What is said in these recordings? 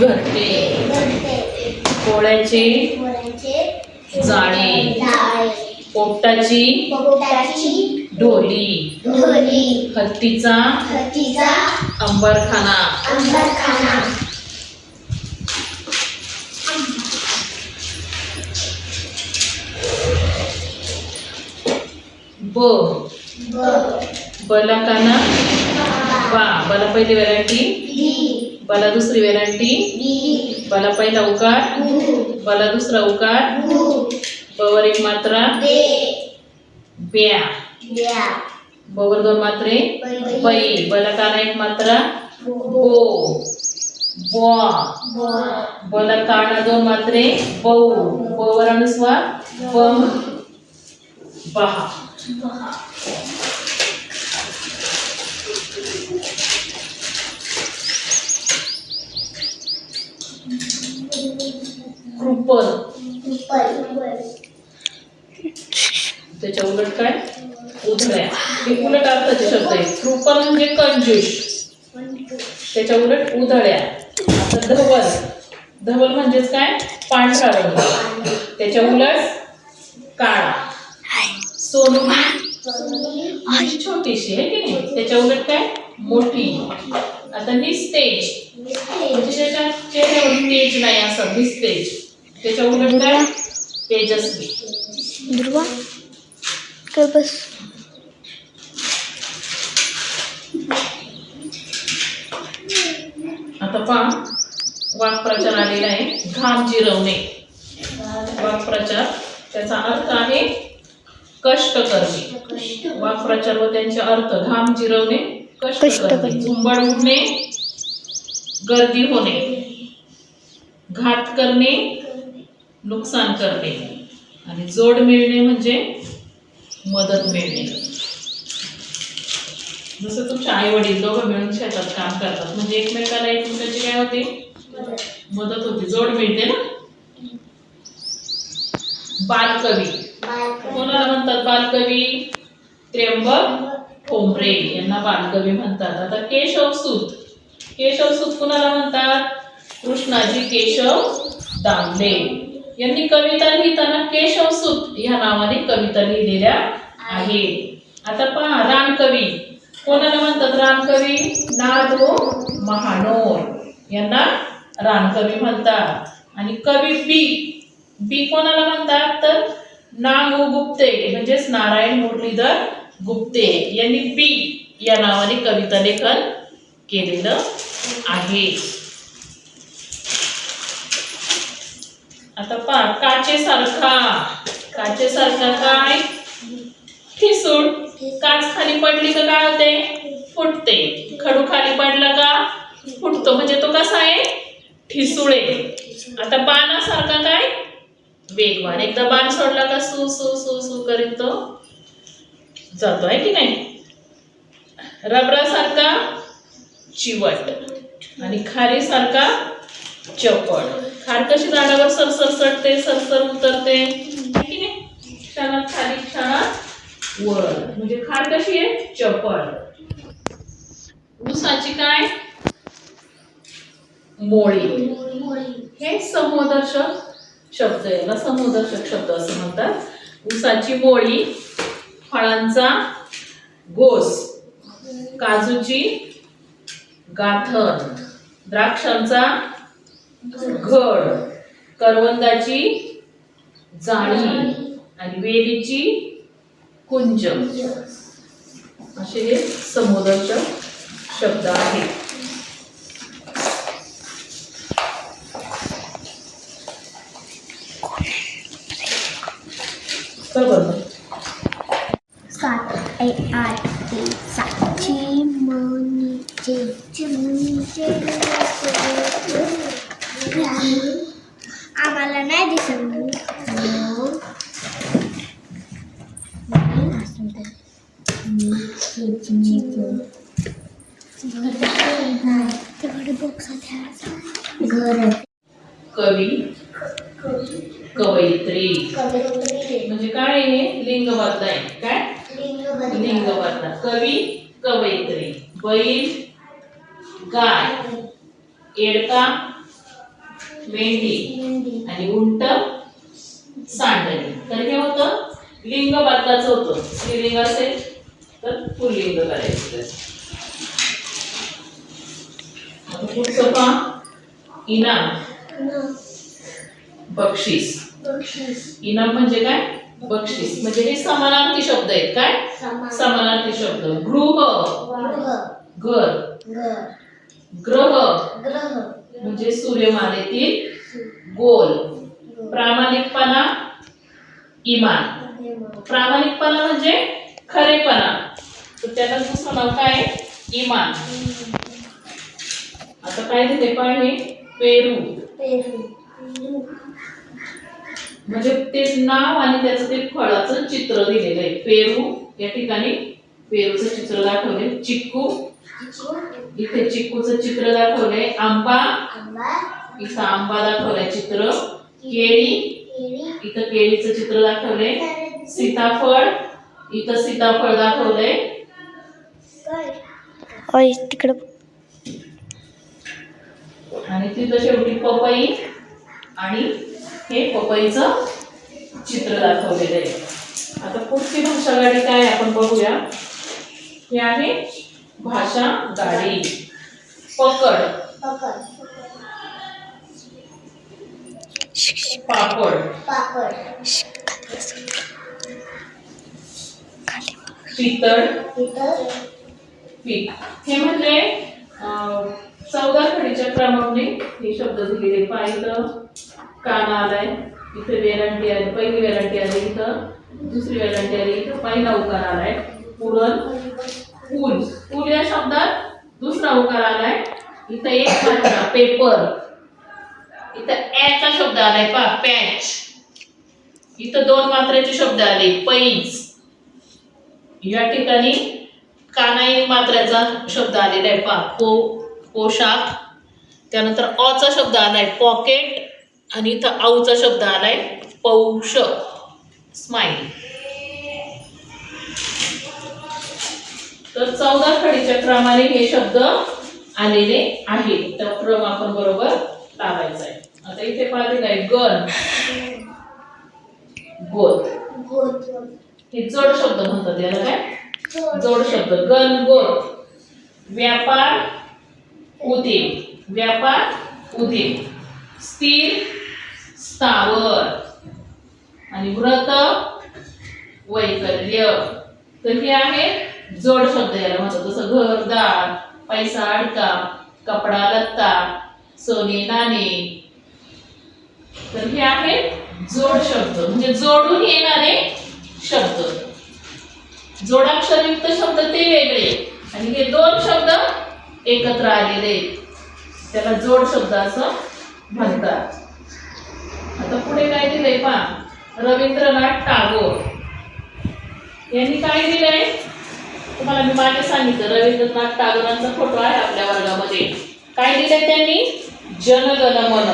घरटे. पोळ्याचे जाळे. पोपटाची ढोली. हत्तीचा अंबरखाना ब बलाकाना. बा. बला पहिली व्हरायटी बला दुसरी व्हरायटी बला पहिला उकार. बला दुसरा उकार. बवर एक मात्रा. ब्या. बवर दोन मात्रे. पै. बला काना एक मात्रा. बो. बॉ. बला काना दोन मात्रे. बौ. बवर अनुस्वार. बम. बहा. कृपल त्याच्या उलट काय? उधळ्या. हे उलट अर्थाचे शब्द आहे कृपल म्हणजे कंजूष त्याच्या उलट उधळ्या. आता धवल. धवल म्हणजेच काय? पांढरा रंग. त्याच्या उलट काळा. सोनुली छोटीशी आहे की नाही? त्याच्या उलट काय? मोठी. आता निस्तेज म्हणजे त्याच्या चेहऱ्यावर तेज नाही असं निस्तेज त्याच्या उलट काय? तेजस्वी. ध्रुवा कर बस? आता पहा वाक्प्रचार आलेला आहे. घाम जिरवणे. वाक्प्रचार त्याचा अर्थ आहे कष्ट करणे. वाक्प्रचार व त्यांचे अर्थ घाम जिरवणे कष्ट करणे. झुंबड उडणे गर्दी होणे. घात करणे नुकसान करणे. आणि जोड मिळणे म्हणजे मदत मिळणे. जसं तुमच्या आई वडील दोघं मिळून शेतात काम करतात म्हणजे एकमेकाला एकमेकाची काय होते? मदत होते. जोड मिळते ना? बालकवी. कोणाला म्हणतात बालकवी? त्र्यंबक ठोंबरे यांना बालकवी म्हणतात. आता केशवसूत केशवसूत कुणाला म्हणतात? कृष्णाजी केशव दामले. यांनी कविता लिहिताना केशवसूत या नावाने कविता लिहिलेल्या आहेत. आता पहा रामकवी कोणाला म्हणतात रामकवी नादो महानोर. यांना रामकवी म्हणतात. आणि कवी बी बी कोणाला म्हणतात? तर नागो गुप्ते म्हणजेच नारायण मुरलीधर गुप्ते यांनी बी या नावाने कविता लेखन केलेलं आहे. आता पहा काचेसारखा काचेसारखा काय? ठिसूळ. काच खाली पडली का काय होते? फुटते. खडू खाली पडला का? फुटतो. म्हणजे तो कसा आहे? ठिसूळे आता बाणासारखा काय? वेगवान. एकदा बाण सोडला का सू सू सू सू करीत तो. जातो आहे की नाही? रबरासारखा चिवट आणि खारीसारखा चपड खार कशी झाडावर सरसर चढते सरसर उतरते. की नाही? क्षणात खाली क्षणात वर. म्हणजे खार कशी आहे चपळ. ऊसाची काय? मोळी. हे समोदर्शक शब्द याला समोदर्शक शब्द असं म्हणतात. ऊसाची मोळी फळांचा गोस काजूची गाथन द्राक्षांचा घड करवंदाची जाळी आणि वेलीची कुंज असे हे शब्द आहेत. सात आठ सात चिमणीचे चिमणीचे कवी कवयित्री. म्हणजे काय आहे? लिंग आहे काय? लिंग कवी कवयित्री. बैल गाय. एडका मेंढी. आणि उंट सांडली. तर हे होतं लिंग बदलाचं होतं. स्त्रीलिंग असेल तर पुल्लिंग करायचं पुढचं पहा. इनाम. बक्षीस. इनाम म्हणजे काय? बक्षीस. म्हणजे हे समानार्थी शब्द आहेत. काय? समानार्थी शब्द. गृह. घर. ग्रह. म्हणजे सूर्यमालेतील गोल. प्रामाणिकपणा. इमान. प्रामाणिकपणा म्हणजे खरेपणा. तर त्याला दुसरं नाव काय आहे? इमान. आता काय दिले पाहिजे पेरू. म्हणजे ते नाव आणि त्याचं ते फळाचं चित्र दिलेलं आहे. पेरू या ठिकाणी पेरूचं चित्र दाखवले चिक्कू. इथे चिक्कूचं चित्र दाखवलंय. आंबा. इथं आंबा दाखवलाय चित्र. केळी. इथं केळीचं चित्र दाखवलंय. सीताफळ. इथं सीताफळ दाखवलंय. तिकडं आणि तिथं शेवटी पपई. आणि हे पपईचं चित्र दाखवलेलं आहे. आता पुढची भाषा गाडी काय आहे आपण बघूया? हे आहे भाषा गाडी. पकड. पापड. पितळ. पीठ. हे म्हणजे चौदा खडीच्या क्रमाने हे शब्द दिलेले पाहिलं. काना आलाय इथे वेलांटी आली पहिली वेलांटी आली इथं दुसरी वेलांटी आली इथं पहिला उकार आलाय. पुरण फूल फूल या शब्दात दुसरा उकार आलाय. इथं एक मात्रा पेपर. इथं ॲचा शब्द आलाय पा पॅच इथं दोन मात्रेचे शब्द आले पैज. या ठिकाणी काना एक मात्र्याचा शब्द आलेला आहे पा पो हो, पोशाख. त्यानंतर अचा शब्द आलाय पॉकेट आणि इथं औचा शब्द आलाय पौष. स्माईल तर चौदा खडीच्या क्रमाने हे शब्द आलेले आहेत. तर क्रम आपण बरोबर आता इथे पाहिलेलं आहे. गण. गोल हे जोड शब्द म्हणतात याला काय? जोड. शब्द. गण गोल व्यापार उद्योग व्यापार उद्योग स्थिर स्थावर. आणि व्रत वैकल्य. तर हे आहे जोड शब्द याला म्हणतात. जसं घरदार पैसा अडका कपडा लत्ता सोने नाणे तर हे आहे जोड शब्द. म्हणजे जोडून येणारे शब्द. जोडाक्षरयुक्त शब्द ते वेगळे. आणि हे दोन शब्द एकत्र आलेले. त्याला जोड शब्द असं म्हणतात. आता पुढे काय दिलंय पहा. रवींद्रनाथ टागोर. यांनी काय दिलंय? तुम्हाला मी मागे सांगितलं रवींद्रनाथ टागोरांचा फोटो आहे आपल्या वर्गामध्ये. काय दिलंय त्यांनी? जनगणमन.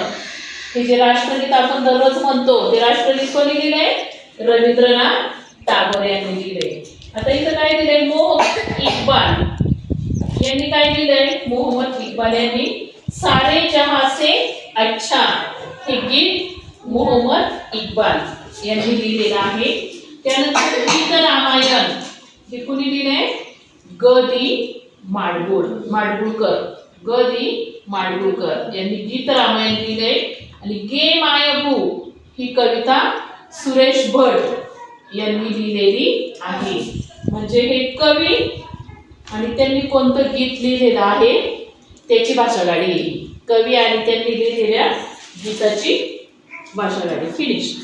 हे जे राष्ट्रगीत आपण दररोज म्हणतो ते राष्ट्रगीत कोणी लिहिलंय रवींद्रनाथ टागोर यांनी लिहिलंय आता इथं काय दिलंय मोहम्मद इक्बाल. यांनी काय लिहिलंय? मोहम्मद इक्बाल यांनी सारे जहां से अच्छा हे गीत मोहम्मद इक्बाल यांनी लिहिलेलं आहे. त्यानंतर गीत रामायण. हे कुणी लिहिलंय? ग दी माडगुळ माडगुळकर. ग दी माडगुळकर यांनी गीत रामायण लिहिलंय. आणि गे मायबू ही कविता सुरेश भट यांनी लिहिलेली आहे. म्हणजे हे कवी आणि त्यांनी कोणतं गीत लिहिलेलं आहे त्याची भाषा गाडी कवी आणि त्यांनी लिहिलेल्या गीताची भाषा गाडी फिनिश